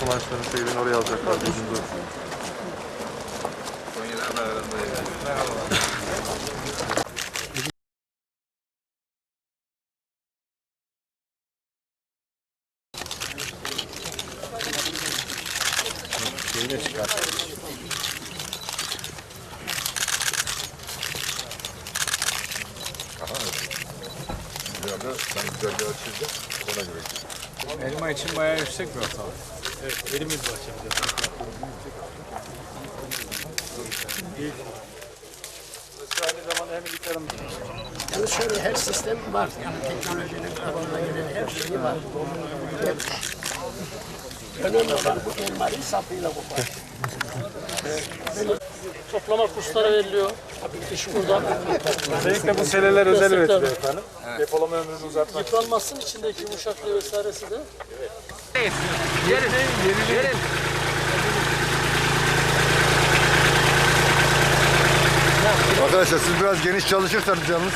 kumaşların seyrini oraya alacaklar. Gözünüzü Şeyine çıkar. Dünyada sen güzel bir açıydı. Ona göre. Elma için bayağı yüksek bir ortalama. Evet, elimiz bahçemizde. Aynı zamanda hem bir tarım Yani şöyle her sistem var. Yani teknolojinin alanına gelen her şeyi var. Önemli olan bu elmayı sapıyla kopar. Toplama kursları veriliyor. İş buradan. Özellikle bu seleler özel üretiliyor efendim. Depolama ömrünü uzatmak. Yıpranmasın içindeki yumuşaklığı vesairesi de. Arkadaşlar siz biraz geniş çalışırsanız yalnız.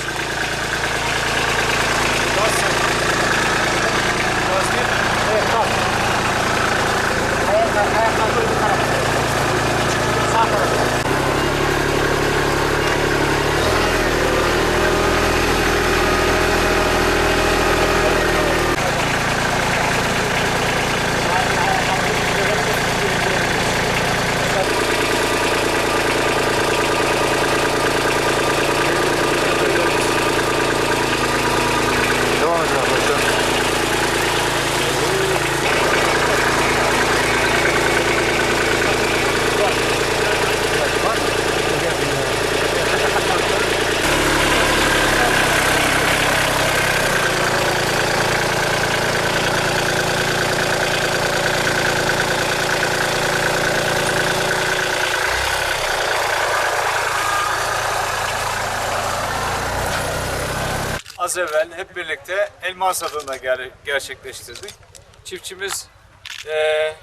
Az evvel hep birlikte elma hasadını ger- gerçekleştirdik. Çiftçimiz eee,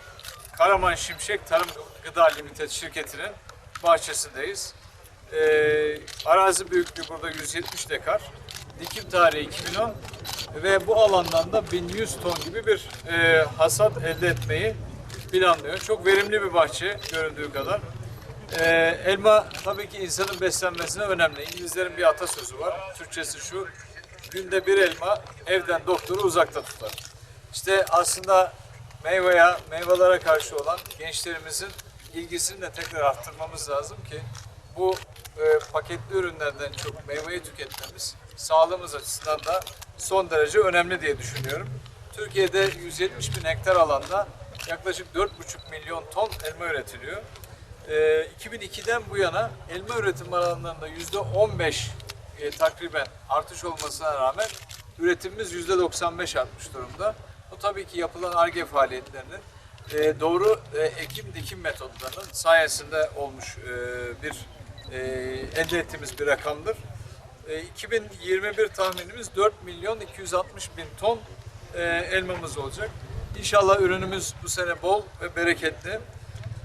Karaman Şimşek Tarım Gıda Limited şirketinin bahçesindeyiz. Eee, arazi büyüklüğü burada 170 dekar. Dikim tarihi 2010 ve bu alandan da 1100 ton gibi bir eee, hasat elde etmeyi planlıyor. Çok verimli bir bahçe göründüğü kadar. Ee, elma tabii ki insanın beslenmesine önemli. İngilizlerin bir atasözü var. Türkçesi şu. Günde bir elma evden doktoru uzakta tutar. İşte aslında meyveye, meyvelere karşı olan gençlerimizin ilgisini de tekrar arttırmamız lazım ki bu e, paketli ürünlerden çok meyveyi tüketmemiz sağlığımız açısından da son derece önemli diye düşünüyorum. Türkiye'de 170 bin hektar alanda yaklaşık 4,5 milyon ton elma üretiliyor. Ee, 2002'den bu yana elma üretim alanlarında yüzde 15 e, takriben artış olmasına rağmen üretimimiz yüzde 95 artmış durumda. Bu tabii ki yapılan ARGE faaliyetlerinin e, doğru e, ekim dikim metodlarının sayesinde olmuş e, bir e, elde ettiğimiz bir rakamdır. E, 2021 tahminimiz 4 milyon 260 bin ton e, elmamız olacak. İnşallah ürünümüz bu sene bol ve bereketli.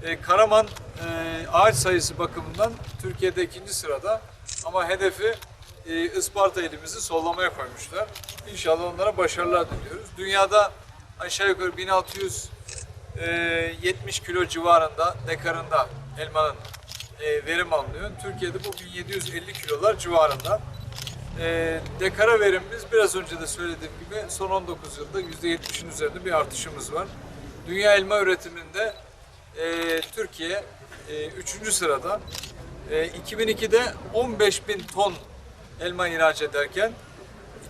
E, Karaman e, ağaç sayısı bakımından Türkiye'de ikinci sırada ama hedefi e, Isparta ilimizi sollamaya koymuşlar. İnşallah onlara başarılar diliyoruz. Dünyada aşağı yukarı 1600 e, 70 kilo civarında dekarında elmanın e, verim alınıyor. Türkiye'de bu 1750 kilolar civarında. E, dekara verimimiz biraz önce de söylediğim gibi son 19 yılda %70'in üzerinde bir artışımız var. Dünya elma üretiminde e, Türkiye e, sırada. E, 2002'de 15 bin ton elma ihraç ederken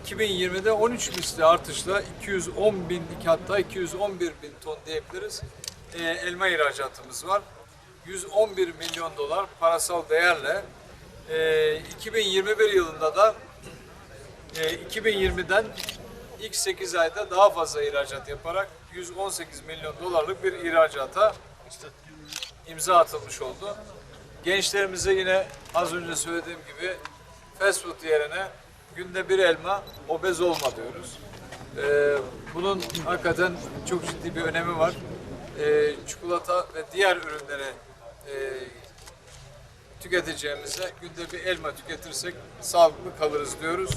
2020'de 13 misli artışla 210 bin hatta 211 bin ton diyebiliriz e, elma ihracatımız var. 111 milyon dolar parasal değerle e, 2021 yılında da e, 2020'den ilk 8 ayda daha fazla ihracat yaparak 118 milyon dolarlık bir ihracata imza atılmış oldu. Gençlerimize yine az önce söylediğim gibi fast food yerine günde bir elma obez olma diyoruz. Ee, bunun hakikaten çok ciddi bir önemi var. Ee, çikolata ve diğer ürünleri e, tüketeceğimize günde bir elma tüketirsek sağlıklı kalırız diyoruz.